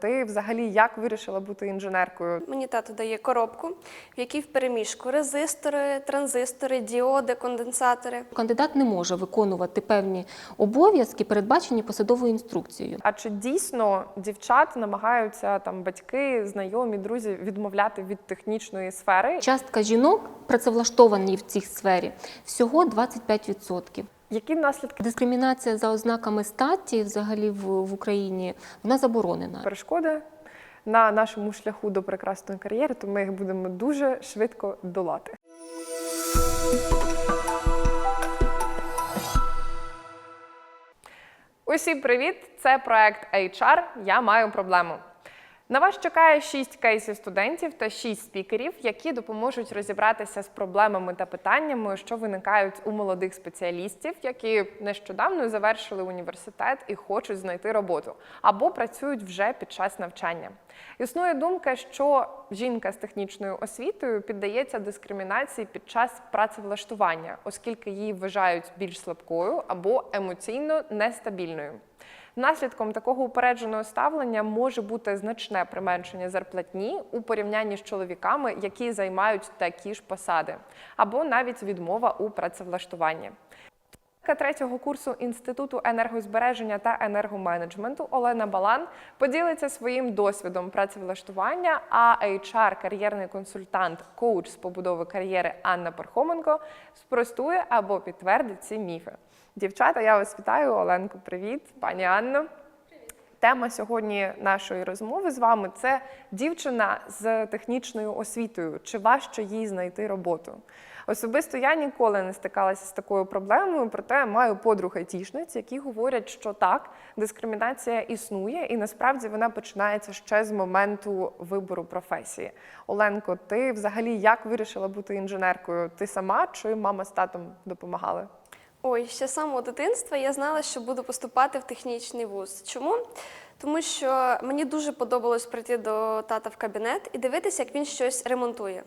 ти взагалі як вирішила бути інженеркою? Мені тато дає коробку, в якій в переміжку резистори, транзистори, діоди, конденсатори. Кандидат не може виконувати певні обов'язки, передбачені посадовою інструкцією. А чи дійсно дівчат намагаються там батьки, знайомі, друзі відмовляти від технічної сфери? Частка жінок, працевлаштовані в цій сфері, всього 25%. Які наслідки Дискримінація за ознаками статі взагалі в, в Україні вона заборонена. перешкоди на нашому шляху до прекрасної кар'єри? То ми їх будемо дуже швидко долати. Усім привіт! Це проект HR. Я маю проблему. На вас чекає 6 кейсів студентів та 6 спікерів, які допоможуть розібратися з проблемами та питаннями, що виникають у молодих спеціалістів, які нещодавно завершили університет і хочуть знайти роботу або працюють вже під час навчання. Існує думка, що жінка з технічною освітою піддається дискримінації під час працевлаштування, оскільки її вважають більш слабкою або емоційно нестабільною. Наслідком такого упередженого ставлення може бути значне применшення зарплатні у порівнянні з чоловіками, які займають такі ж посади, або навіть відмова у працевлаштуванні. Третього курсу Інституту енергозбереження та енергоменеджменту Олена Балан поділиться своїм досвідом працевлаштування, а HR, кар'єрний консультант, коуч з побудови кар'єри Анна Пархоменко спростує або підтвердить ці міфи. Дівчата, я вас вітаю. Оленко, привіт, пані Анно. Тема сьогодні нашої розмови з вами це дівчина з технічною освітою. Чи важче їй знайти роботу? Особисто я ніколи не стикалася з такою проблемою, проте маю подруг айтішниць, які говорять, що так, дискримінація існує, і насправді вона починається ще з моменту вибору професії. Оленко, ти взагалі як вирішила бути інженеркою? Ти сама чи мама з татом допомагали? Ой, ще з самого дитинства я знала, що буду поступати в технічний вуз. Чому? Тому що мені дуже подобалось прийти до тата в кабінет і дивитися, як він щось ремонтує.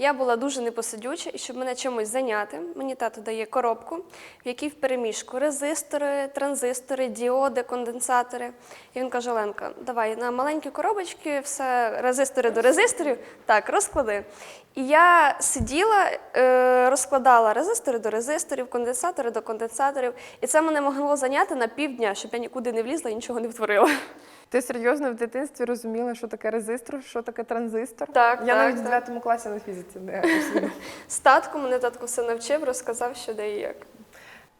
Я була дуже непосидюча, і щоб мене чимось зайняти, мені тато дає коробку, в якій в переміжку резистори, транзистори, діоди, конденсатори. І він каже: Оленка, давай на маленькі коробочки, все резистори до резисторів, так, розклади. І я сиділа, е, розкладала резистори до резисторів, конденсатори до конденсаторів, і це мене могло зайняти на півдня, щоб я нікуди не влізла і нічого не втворила. Ти серйозно в дитинстві розуміла, що таке резистор, що таке транзистор? Так, я так, навіть в так. 9 класі на фізиці не освідомила. З татком мене татко все навчив, розказав, що де і як.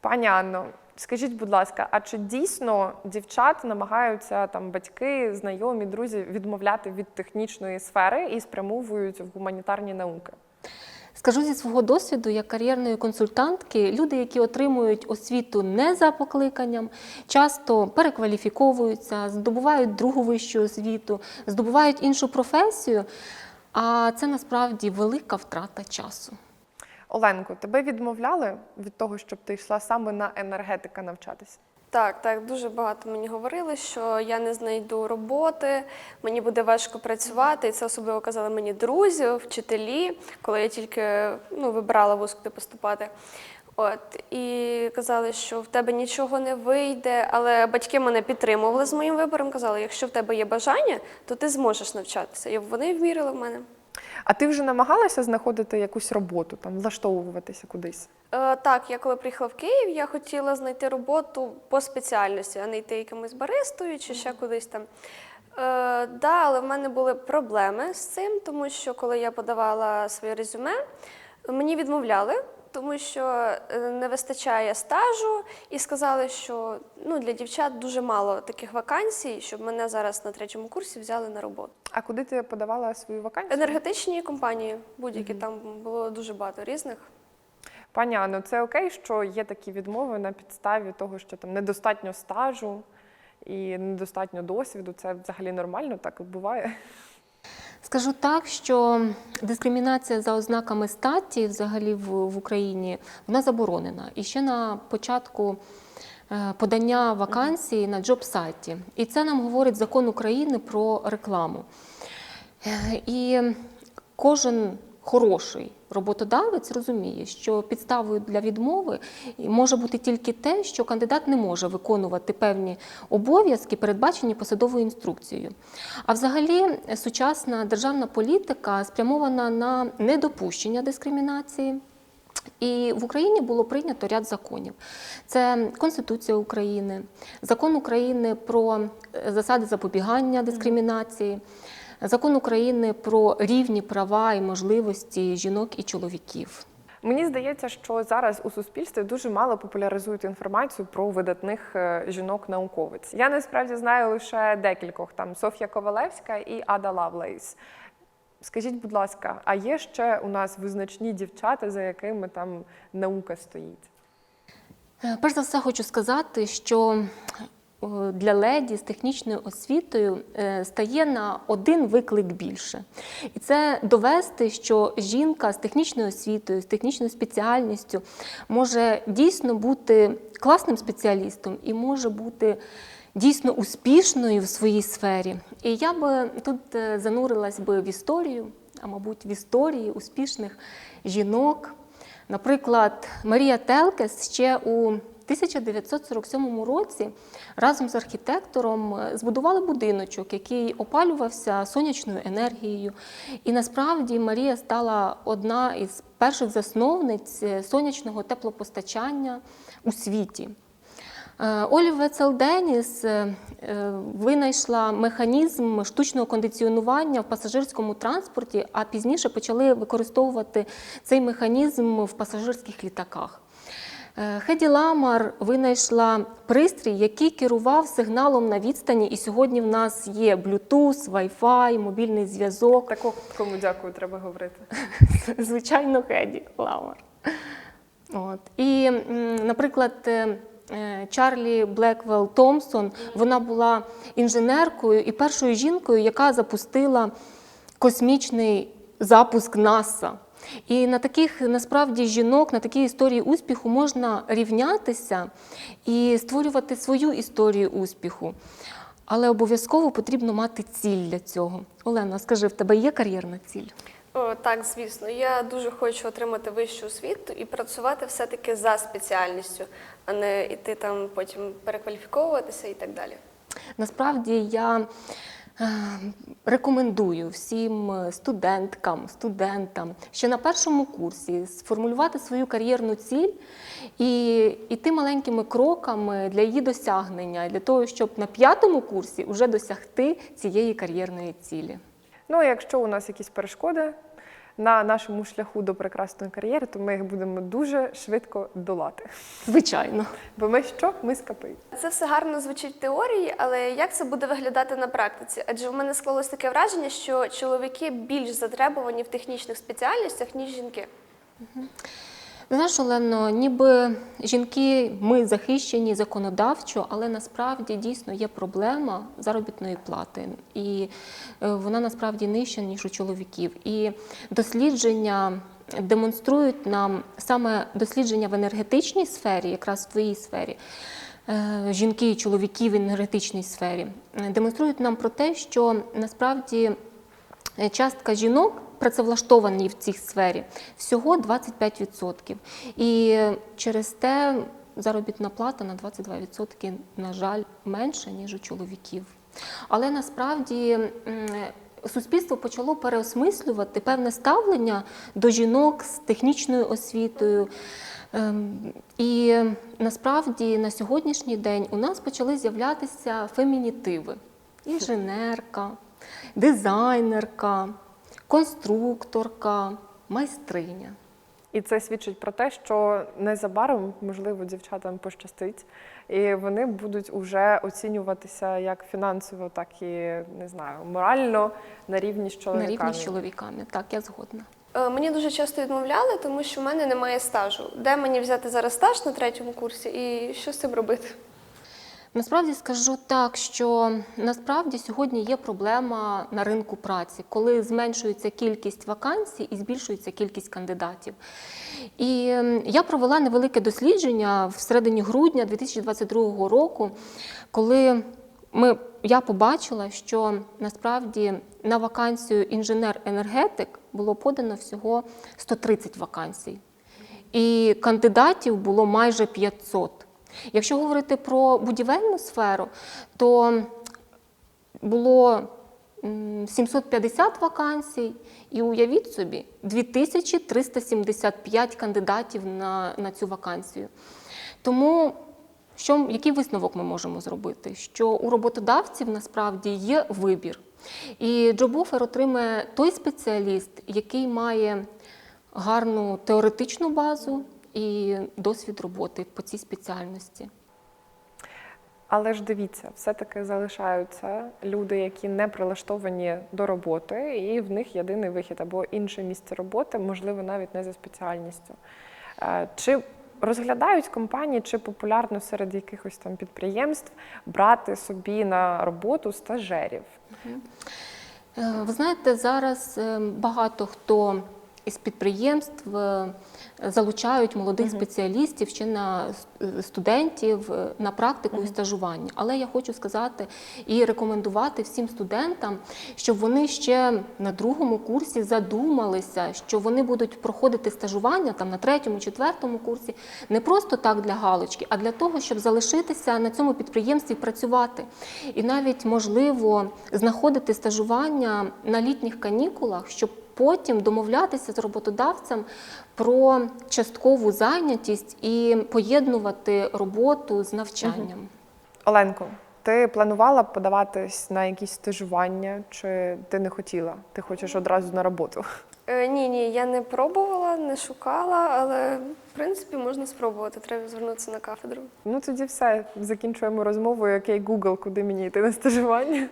Пані Анно, скажіть, будь ласка, а чи дійсно дівчат намагаються там батьки, знайомі, друзі відмовляти від технічної сфери і спрямовують в гуманітарні науки? Скажу зі свого досвіду, як кар'єрної консультантки, люди, які отримують освіту не за покликанням, часто перекваліфіковуються, здобувають другу вищу освіту, здобувають іншу професію. А це насправді велика втрата часу. Оленко, тебе відмовляли від того, щоб ти йшла саме на енергетика навчатися? Так, так, дуже багато мені говорили, що я не знайду роботи, мені буде важко працювати. І це особливо казали мені друзі, вчителі, коли я тільки ну, вибирала вуз, куди поступати. От і казали, що в тебе нічого не вийде, але батьки мене підтримували з моїм вибором. Казали, якщо в тебе є бажання, то ти зможеш навчатися. І вони вірили в мене. А ти вже намагалася знаходити якусь роботу, там влаштовуватися кудись? Е, так, я коли приїхала в Київ, я хотіла знайти роботу по спеціальності, а не йти якимось баристою чи ще кудись там. Е, да, але в мене були проблеми з цим, тому що коли я подавала своє резюме, мені відмовляли, тому що е, не вистачає стажу, і сказали, що ну, для дівчат дуже мало таких вакансій, щоб мене зараз на третьому курсі взяли на роботу. А куди ти подавала свою вакансію? Енергетичні компанії, будь-які там було дуже багато різних. Пані Анно, це окей, що є такі відмови на підставі того, що там недостатньо стажу і недостатньо досвіду. Це взагалі нормально, так буває. Скажу так, що дискримінація за ознаками статі взагалі в, Україні вона заборонена. І ще на початку е, подання вакансії на джоб-сайті. І це нам говорить закон України про рекламу. Е, І кожен хороший роботодавець розуміє, що підставою для відмови може бути тільки те, що кандидат не може виконувати певні обов'язки, передбачені посадовою інструкцією. А взагалі, сучасна державна політика спрямована на недопущення дискримінації. І в Україні було прийнято ряд законів. Це Конституція України, закон України про е, засади запобігання дискримінації, закон України про рівні права і можливості жінок і чоловіків. Мені здається, що зараз у суспільстві дуже мало популяризують інформацію про видатних е, жінок-науковиць. Я насправді знаю лише декількох там Софія Ковалевська і Ада Лавлейс. Скажіть, будь ласка, а є ще у нас визначні дівчата, за якими там наука стоїть? Е, Перш за все, хочу сказати, що для леді з технічною освітою е, стає на один виклик більше. І це довести, що жінка з технічною освітою, з технічною спеціальністю може дійсно бути класним спеціалістом і може бути дійсно успішною в своїй сфері. І я би тут е, занурилась би в історію, а мабуть, в історії успішних жінок. Наприклад, Марія Телкес ще у 1947 році разом з архітектором е, збудували будиночок, який опалювався сонячною енергією. І насправді Марія стала одна із перших засновниць е, сонячного теплопостачання у світі. Е, Олі Вецелденіс е, е, винайшла механізм штучного кондиціонування в пасажирському транспорті, а пізніше почали використовувати цей механізм в пасажирських літаках. Е, Хеді Ламар винайшла пристрій, який керував сигналом на відстані, і сьогодні в нас є Bluetooth, Wi-Fi, мобільний зв'язок. Такого кому дякую, треба говорити. Звичайно, Хеді Ламар. От. І, наприклад, е, е, Чарлі Блеквелл Томпсон, вона була інженеркою і першою жінкою, яка запустила космічний запуск НАСА. І на таких насправді жінок, на такій історії успіху можна рівнятися і створювати свою історію успіху. Але обов'язково потрібно мати ціль для цього. Олена, скажи, в тебе є кар'єрна ціль? О, так, звісно. Я дуже хочу отримати вищу освіту і працювати все-таки за спеціальністю, а не йти там потім перекваліфіковуватися і так далі. Насправді я рекомендую всім е, студенткам, студентам ще на першому курсі сформулювати свою кар'єрну ціль і йти маленькими кроками для її досягнення, для того, щоб на п'ятому курсі вже досягти цієї кар'єрної цілі. Ну, а якщо у нас якісь перешкоди на нашому шляху до прекрасної кар'єри, то ми їх будемо дуже швидко долати. Звичайно. Бо ми що? Ми скапи. Це все гарно звучить в теорії, але як це буде виглядати на практиці? Адже в мене склалось таке враження, що чоловіки більш затребувані в технічних спеціальностях, ніж жінки. Ти Знаєш, Олено, ніби жінки ми захищені законодавчо, але насправді дійсно є проблема заробітної плати, і е, вона насправді нижча ніж у чоловіків. І дослідження демонструють нам саме дослідження в енергетичній сфері, якраз в твоїй сфері. е, Жінки і чоловіки в енергетичній сфері е, демонструють нам про те, що насправді Частка жінок працевлаштовані в цій сфері всього 25%. І через те заробітна плата на 22%, на жаль, менша, ніж у чоловіків. Але насправді суспільство почало переосмислювати певне ставлення до жінок з технічною освітою. Ем, І насправді на сьогоднішній день у нас почали з'являтися фемінітиви. Інженерка, дизайнерка, конструкторка, майстриня. І це свідчить про те, що незабаром, можливо, дівчатам пощастить, і вони будуть уже оцінюватися як фінансово, так і не знаю, морально на рівні з На рівні з чоловіками. Так, я згодна. Е, Мені дуже часто відмовляли, тому що в мене немає стажу. Де мені взяти зараз стаж на третьому курсі і що з цим робити? Насправді скажу так, що насправді сьогодні є проблема на ринку праці, коли зменшується кількість вакансій і збільшується кількість кандидатів. І я провела невелике дослідження в середині грудня 2022 року, коли ми я побачила, що насправді на вакансію інженер-енергетик було подано всього 130 вакансій, і кандидатів було майже 500. Якщо говорити про будівельну сферу, то було 750 вакансій, і уявіть собі, 2375 кандидатів на, на цю вакансію. Тому що, який висновок ми можемо зробити? Що у роботодавців насправді є вибір. І джобофер отримає той спеціаліст, який має гарну теоретичну базу і досвід роботи по цій спеціальності. Але ж дивіться, все-таки залишаються люди, які не прилаштовані до роботи, і в них єдиний вихід або інше місце роботи, можливо, навіть не за спеціальністю. Е, Чи розглядають компанії, чи популярно серед якихось там підприємств брати собі на роботу стажерів? Е, Ви знаєте, зараз е, багато хто із підприємств е, залучають молодих спеціалістів ще на е, студентів е, на практику і стажування. Але я хочу сказати і рекомендувати всім студентам, щоб вони ще на другому курсі задумалися, що вони будуть проходити стажування там на третьому, четвертому курсі не просто так для галочки, а для того, щоб залишитися на цьому підприємстві працювати. І навіть можливо знаходити стажування на літніх канікулах, щоб потім домовлятися з роботодавцем про часткову зайнятість і поєднувати роботу з навчанням. Оленко, ти планувала подаватись на якісь стажування, чи ти не хотіла? Ти хочеш одразу на роботу? Е, ні, ні, я не пробувала, не шукала, але в принципі можна спробувати. Треба звернутися на кафедру. Ну тоді все. Закінчуємо розмову. Окей, Google, куди мені йти на стажування.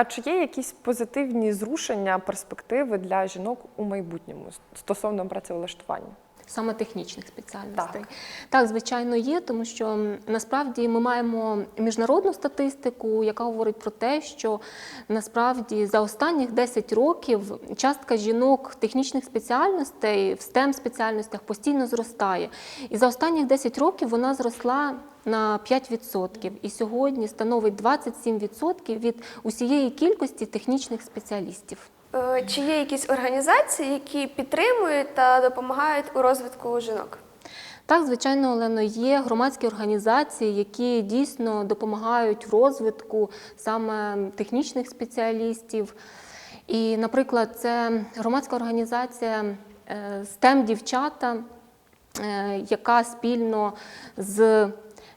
А чи є якісь позитивні зрушення, перспективи для жінок у майбутньому стосовно працевлаштування? Саме технічних спеціальностей. Так. Так. звичайно, є, тому що насправді ми маємо міжнародну статистику, яка говорить про те, що насправді за останніх 10 років частка жінок технічних спеціальностей в STEM спеціальностях постійно зростає. І за останніх 10 років вона зросла на 5%. І сьогодні становить 27% від усієї кількості технічних спеціалістів. Е, Чи є якісь організації, які підтримують та допомагають у розвитку жінок? Так, звичайно, Олено, є громадські організації, які дійсно допомагають в розвитку саме технічних спеціалістів. І, наприклад, це громадська організація е, STEM дівчата, е, яка спільно з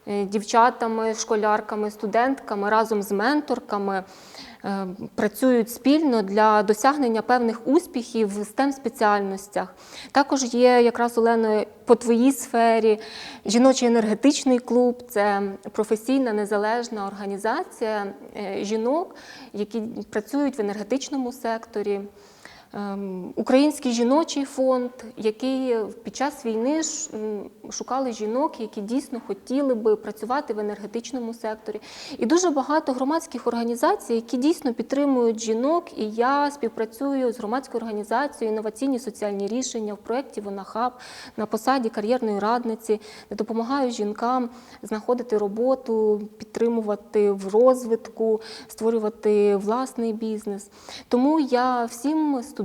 е, дівчатами, школярками, студентками разом з менторками е, працюють спільно для досягнення певних успіхів в STEM спеціальностях. Також є якраз Олено по твоїй сфері жіночий енергетичний клуб. Це професійна незалежна організація е, жінок, які працюють в енергетичному секторі. Ем, Український жіночий фонд, який під час війни шукали жінок, які дійсно хотіли би працювати в енергетичному секторі. І дуже багато громадських організацій, які дійсно підтримують жінок. І я співпрацюю з громадською організацією інноваційні соціальні рішення в проєкті Вонахаб на посаді кар'єрної радниці, де допомагаю жінкам знаходити роботу, підтримувати в розвитку, створювати власний бізнес. Тому я всім студентам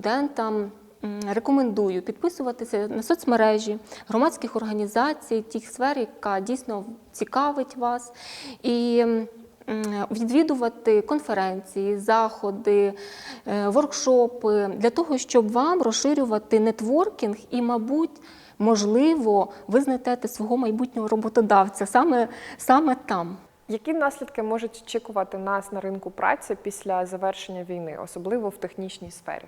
м, рекомендую підписуватися на соцмережі громадських організацій, тих сфер, яка дійсно цікавить вас. І Відвідувати конференції, заходи, е, воркшопи для того, щоб вам розширювати нетворкінг і, мабуть, можливо, ви знайдете свого майбутнього роботодавця саме, саме там. Які наслідки можуть очікувати нас на ринку праці після завершення війни, особливо в технічній сфері?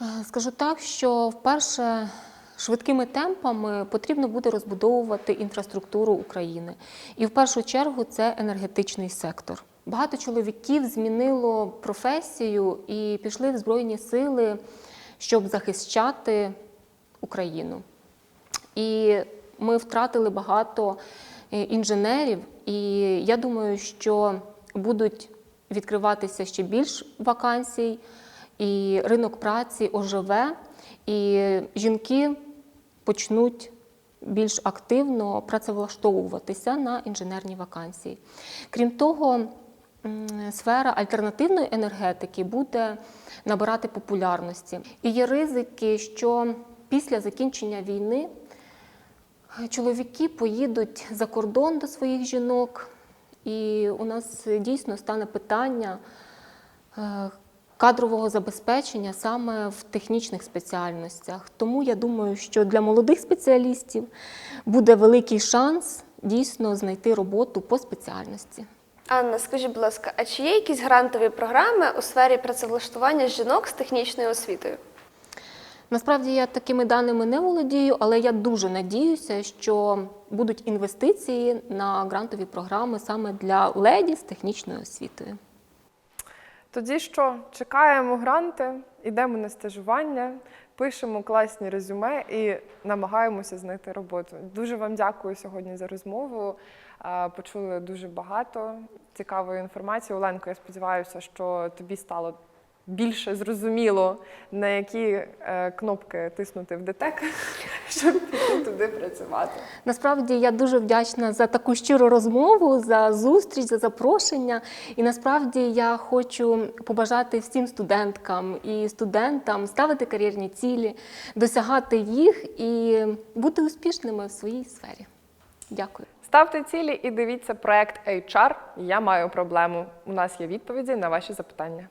Е, Скажу так, що вперше швидкими темпами потрібно буде розбудовувати інфраструктуру України. І в першу чергу це енергетичний сектор. Багато чоловіків змінило професію і пішли в Збройні сили, щоб захищати Україну. І ми втратили багато е, інженерів, і я думаю, що будуть відкриватися ще більш вакансій, і ринок праці оживе, і жінки почнуть більш активно працевлаштовуватися на інженерні вакансії. Крім того, сфера альтернативної енергетики буде набирати популярності. І є ризики, що після закінчення війни чоловіки поїдуть за кордон до своїх жінок, і у нас дійсно стане питання е, кадрового забезпечення саме в технічних спеціальностях. Тому я думаю, що для молодих спеціалістів буде великий шанс дійсно знайти роботу по спеціальності. Анна, скажіть, будь ласка, а чи є якісь грантові програми у сфері працевлаштування жінок з технічною освітою? Насправді я такими даними не володію, але я дуже надіюся, що будуть інвестиції на грантові програми саме для леді з технічною освітою. Тоді що, чекаємо гранти, йдемо на стажування, пишемо класні резюме і намагаємося знайти роботу. Дуже вам дякую сьогодні за розмову. Почули дуже багато цікавої інформації. Оленко, я сподіваюся, що тобі стало більше зрозуміло, на які е, кнопки тиснути в ДТЕК, щоб піти туди працювати. Насправді я дуже вдячна за таку щиру розмову, за зустріч, за запрошення. І насправді я хочу побажати всім студенткам і студентам ставити кар'єрні цілі, досягати їх і бути успішними в своїй сфері. Дякую. Ставте цілі і дивіться проект HR Я маю проблему. У нас є відповіді на ваші запитання.